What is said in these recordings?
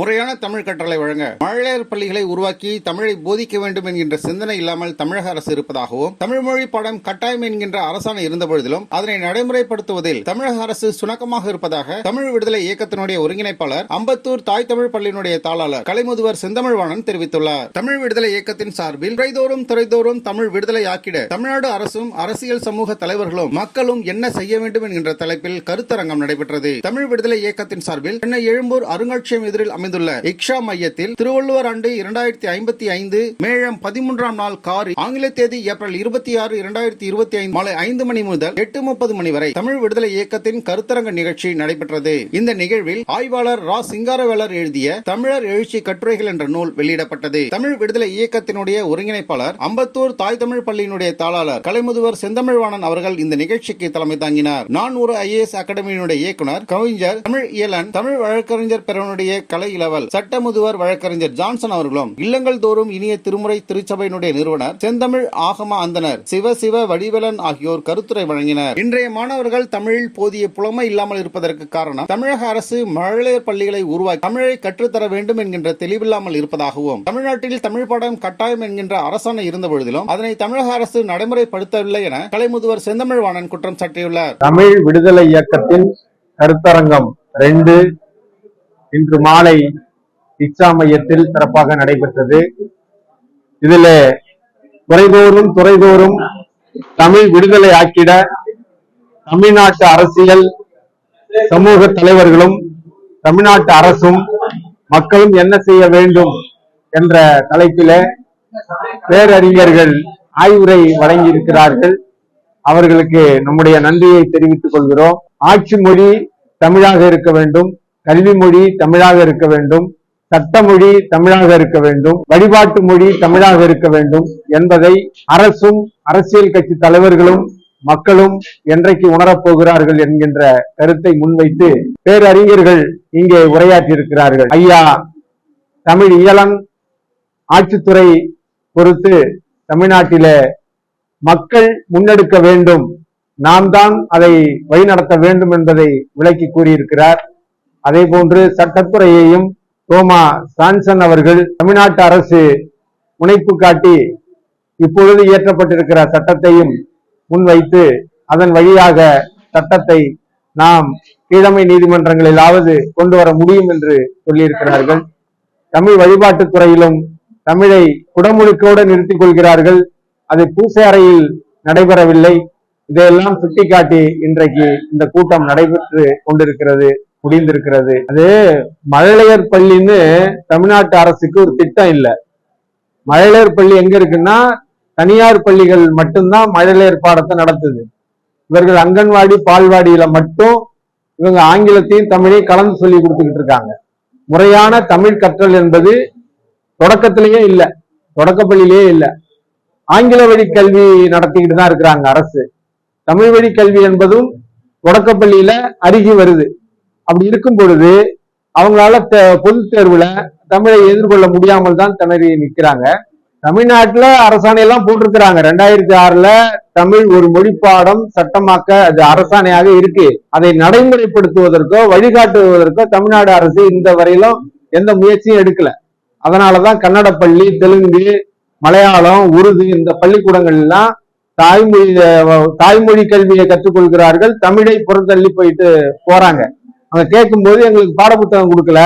முறையான தமிழ் கற்றலை வழங்க மழையர் பள்ளிகளை உருவாக்கி தமிழை போதிக்க வேண்டும் என்கின்ற சிந்தனை இல்லாமல் தமிழக அரசு இருப்பதாகவும் தமிழ் மொழி பாடம் கட்டாயம் என்கின்ற அரசாணை இருந்த பொழுதிலும் அதனை நடைமுறைப்படுத்துவதில் தமிழக அரசு சுணக்கமாக இருப்பதாக தமிழ் விடுதலை இயக்கத்தினுடைய ஒருங்கிணைப்பாளர் அம்பத்தூர் தாய் தமிழ் பள்ளியினுடைய தாளாளர் கலைமுதுவர் செந்தமிழ்வாணன் தெரிவித்துள்ளார். தமிழ் விடுதலை இயக்கத்தின் சார்பில் துறைதோறும் துறைதோறும் தமிழ் விடுதலை ஆக்கிட தமிழ்நாடு அரசும் அரசியல் சமூக தலைவர்களும் மக்களும் என்ன செய்ய வேண்டும் என்கின்ற தலைப்பில் கருத்தரங்கம் நடைபெற்றது. தமிழ் விடுதலை இயக்கத்தின் சார்பில் சென்னை எழும்பூர் அருங்காட்சியம் எதிரில் அமைந்துள்ள இக்ஷா மையத்தில் திருவள்ளுவர் ஆண்டு இரண்டாயிரத்தி ஐம்பத்தி ஐந்து மேழம் பதிமூன்றாம் நாள் காரி ஆங்கில தேதி ஏப்ரல் இருபத்தி ஆறு இரண்டாயிரத்தி இருபத்தி ஐந்து மாலை ஐந்து மணி முதல் எட்டு முப்பது மணி வரை தமிழ் விடுதலை இயக்கத்தின் கருத்தரங்க நிகழ்ச்சி நடைபெற்றது. இந்த நிகழ்வில் ஆய்வாளர் ரா. சிங்காரவேலர் எழுதிய தமிழர் எழுச்சி கட்டுரைகள் என்ற நூல் வெளியிடப்பட்டது. தமிழ் விடுதலை இயக்கத்தினுடைய ஒருங்கிணைப்பாளர் அம்பத்தூர் தாய் தமிழ் பள்ளியினுடைய தாளாளர் கலைமுதுவர் செந்தமிழ்வாணன் அவர்கள் இந்த நிகழ்ச்சிக்கு தலைமை தாங்கினார். நான் ஒரு ஐஏஎஸ் அகாடமியினுடைய இயக்குனர் கவிஞர் தமிழ் இயலன் தமிழ் வழக்கறிஞர் பெறவனுடைய கலை இளவல். சட்ட முதுவர் வழக்கறிஞர் ஜான்சன் அவர்களும் இல்லங்கள் தோறும் இனிய திருமுறை திருச்சபையினுடைய நிறுவனர் செந்தமிழ் ஆகம அந்தனர் சிவ சிவ வடிவலன் ஆகியோர் கருத்துரை வழங்கினர். இன்றைய மாணவர்கள் தமிழில் போதிய புலமை இல்லாமல் இருப்பதற்கு காரணம் தமிழக அரசு மழலையர் பள்ளிகளை உருவாக்கி தமிழை கற்றுத்தர வேண்டும் என்கின்ற தெளிவில்லாமல் இருப்பதாகவும் தமிழ்நாட்டில் தமிழ் பாடம் கட்டாயம் என்கின்ற அரசாணை இருந்த பொழுதிலும் அதனை தமிழக அரசு நடைமுறைப்படுத்தவில்லை என கலைமுதுவர் செந்தமிழ்வாணன் குற்றம் சாட்டியுள்ளார். தமிழ் விடுதலை இயக்கத்தின் கருத்தரங்கம் ரெண்டு இன்று மாலை இச்சா மையத்தில் சிறப்பாக நடைபெற்றது. இதில் துறைதோறும் துறைதோறும் தமிழ் விடுதலை ஆக்கிட தமிழ்நாட்டு அரசியல் சமூக தலைவர்களும் தமிழ்நாட்டு அரசும் மக்களும் என்ன செய்ய வேண்டும் என்ற தலைப்பில பேரறிஞர்கள் ஆய்வுரை வழங்கியிருக்கிறார்கள். அவர்களுக்கு நம்முடைய நன்றியை தெரிவித்துக் கொள்கிறோம். ஆட்சி மொழி தமிழாக இருக்க வேண்டும். கல்வி மொழி தமிழாக இருக்க வேண்டும் சட்ட மொழி தமிழாக இருக்க வேண்டும் வழிபாட்டு மொழி தமிழாக இருக்க வேண்டும் என்பதை அரசும் அரசியல் கட்சி தலைவர்களும் மக்களும் என்றைக்கு உணரப்போகிறார்கள் என்கின்ற கருத்தை முன்வைத்து பேரறிஞர்கள் இங்கே உரையாற்றியிருக்கிறார்கள். ஐயா தமிழ் இயலன் ஆட்சித்துறை பொறுத்து தமிழ்நாட்டிலே மக்கள் முன்னெடுக்க வேண்டும். நாம் தான் அதை வழிநடத்த வேண்டும் என்பதை விளக்கி கூறியிருக்கிறார். அதே போன்று சட்டத்துறையையும் தோமா சான்சன் அவர்கள் தமிழ்நாட்டு அரசு முனைப்பு காட்டி இப்பொழுது இயற்றப்பட்டிருக்கிற சட்டத்தையும் முன்வைத்து அதன் வழியாக சட்டத்தை நாம் கீழமை நீதிமன்றங்களிலாவது கொண்டு வர முடியும் என்று சொல்லியிருக்கிறார்கள். தமிழ் வழிபாட்டுத் துறையிலும் தமிழை குடமுழுக்கோடு நிறுத்திக் கொள்கிறார்கள். அது பூசை அறையில் நடைபெறவில்லை. இதையெல்லாம் சுட்டிக்காட்டி இன்றைக்கு இந்த கூட்டம் நடைபெற்று கொண்டிருக்கிறது. முடிந்திருக்கிறது. அது மழலையர் பள்ளின்னு தமிழ்நாட்டு அரசுக்கு ஒரு திட்டம் இல்லை. மழலையர் பள்ளி எங்க இருக்குன்னா தனியார் பள்ளிகள் மட்டும்தான் மழலையர் பாடத்தை நடத்துது. இவர்கள் அங்கன்வாடி பால்வாடியில மட்டும் இவங்க ஆங்கிலத்தையும் தமிழையும் கலந்து சொல்லி கொடுத்துக்கிட்டு இருக்காங்க. முறையான தமிழ் கற்றல் என்பது தொடக்கத்திலேயே இல்லை. தொடக்கப்பள்ளியிலேயே இல்லை. ஆங்கில வழி கல்வி நடத்திக்கிட்டு தான் இருக்கிறாங்க அரசு. தமிழ் வழி கல்வி என்பதும் தொடக்கப்பள்ளியில அருகி வருது. அப்படி இருக்கும் பொழுது அவங்களால பொது தேர்வுல தமிழை எதிர்கொள்ள முடியாமல் தான் திணறி நிற்கிறாங்க. தமிழ்நாட்டுல அரசாணை எல்லாம் போட்டிருக்கிறாங்க. ரெண்டாயிரத்தி ஆறுல தமிழ் ஒரு மொழி பாடம் சட்டமாக்க அது அரசாணையாக இருக்கு. அதை நடைமுறைப்படுத்துவதற்கோ வழிகாட்டுவதற்கோ தமிழ்நாடு அரசு இந்த வரையிலும் எந்த முயற்சியும் எடுக்கல. அதனாலதான் கன்னட பள்ளி தெலுங்கு மலையாளம் உருது இந்த பள்ளிக்கூடங்கள்லாம் தாய்மொழி தாய்மொழி கல்வியை கற்றுக்கொள்கிறார்கள். தமிழை புறந்தள்ளி போயிட்டு போறாங்க. அவங்க கேட்கும்போது எங்களுக்கு பாடப்புத்தகம் கொடுக்கல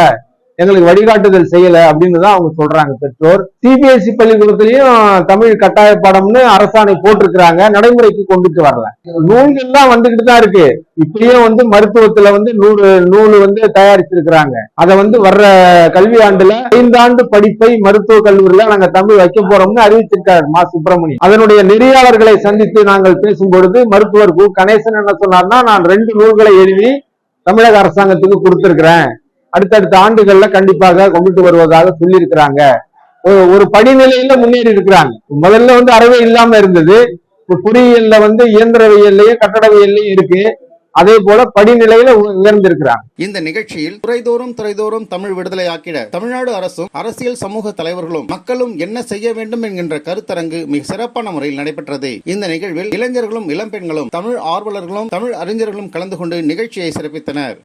எங்களுக்கு வழிகாட்டுதல் செய்யல அப்படின்னு தான் அவங்க சொல்றாங்க பெற்றோர். சிபிஎஸ்இ பள்ளிக்கூடத்திலையும் தமிழ் கட்டாய பாடம்னு அரசாணை போட்டிருக்கிறாங்க நடைமுறைக்கு கொண்டுட்டு வரல. நூல்கள்லாம் வந்துகிட்டு தான் இருக்கு. இப்படியும் வந்து மருத்துவத்துல வந்து நூறு நூல் வந்து தயாரிச்சிருக்கிறாங்க. அதை வந்து வர்ற கல்வி ஆண்டுல ஐந்தாண்டு படிப்பை மருத்துவ கல்லூரியில நாங்க தமிழ் வைக்க போறோம்னு அறிவிச்சிருக்காரு மா. சுப்பிரமணியம் அதனுடைய நெறியாளர்களை சந்தித்து நாங்கள் பேசும் பொழுது மருத்துவர் கு. கணேசன் என்ன சொன்னார்னா நான் ரெண்டு நூல்களை எழுதி தமிழக அரசாங்கத்துக்கு கொடுத்திருக்கிறேன். அடுத்தடுத்த ஆண்டுகள்ல கண்டிப்பாக கொண்டுட்டு வருவதாக சொல்லியிருக்கிறாங்க. ஒரு படிநிலையில முன்னேறி இருக்கிறாங்க. முதல்ல வந்து அறவே இல்லாம இருந்தது. பொறியியல்ல வந்து இயந்திரவியல்லையும் கட்டடவியல்லையும் இருக்கு. அதே போல படிநிலையில உயர்ந்திருக்கிறாங்க. இந்த நிகழ்ச்சியில் துறைதோறும் துறைதோறும் தமிழ் விடுதலை ஆக்கிட தமிழ்நாடு அரசும் அரசியல் சமூக தலைவர்களும் மக்களும் என்ன செய்ய வேண்டும் என்கின்ற கருத்தரங்கு மிக சிறப்பான முறையில் நடைபெற்றது. இந்த நிகழ்வில் இளைஞர்களும் இளம்பெண்களும் தமிழ் ஆர்வலர்களும் தமிழ் அறிஞர்களும் கலந்து கொண்டு நிகழ்ச்சியை சிறப்பித்தனர்.